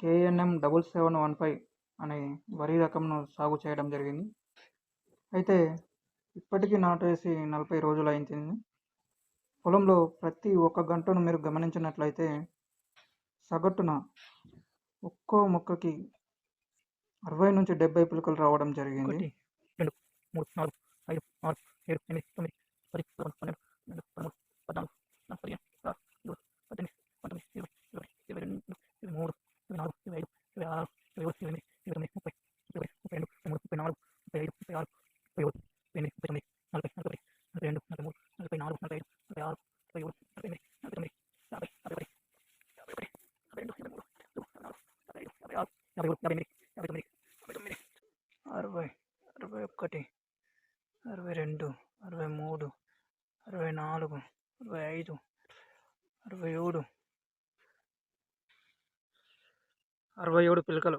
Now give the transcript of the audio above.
KNM double seven one five అనే వరి రకంను సాగు చేయడం జరిగింది. అయితే ఇప్పటికీ నాటేసి నలభై రోజులు అయింది. పొలంలో ప్రతి ఒక్క గంటను మీరు గమనించినట్లయితే సగటున ఒక్కో మొక్కకి అరవై నుంచి డెబ్బై పిలుకలు రావడం జరిగింది. రెండు మూడు నాలుగు ఐదు ఆరు ఏడు ఎనిమిది తొమ్మిది పది పదకొండు పన్నెండు పన్నెండు పదమూడు పద్నాలుగు పద్నాలుగు పదిహేను పదహారు పదిహేడు పద్దెనిమిది పంతొమ్మిది ఇరవై ఇరవై ఇరవై రెండు ఇరవై మూడు ఇరవై నాలుగు ఇరవై ఐదు ఇరవై ఆరు ఇరవై ఏడు ఇరవై ఎనిమిది ఇరవై తొమ్మిది ముప్పై ముప్పై ముప్పై రెండు ముప్పై మూడు ముప్పై నాలుగు ముప్పై ఆరు ముప్పై ఏడు ముప్పై ఎనిమిది ముప్పై తొమ్మిది నలభై నలభై నలభై రెండు నలభై మూడు నలభై నాలుగు నలభై ఐదు నలభై ఆరు నలభై ఏడు నలభై ఎనిమిది నలభై తొమ్మిది యాభై యాభై ఒకటి యాభై ఒకటి యాభై రెండు యాభై మూడు యాభై నాలుగు యాభై ఐదు యాభై ఆరు యాభై ఏడు యాభై ఎనిమిది యాభై తొమ్మిది యాభై తొమ్మిది అరవై అరవై ఒకటి అరవై రెండు అరవై మూడు అరవై నాలుగు అరవై ఐదు అరవై ఏడు అరవై ఏడు పిలకలు.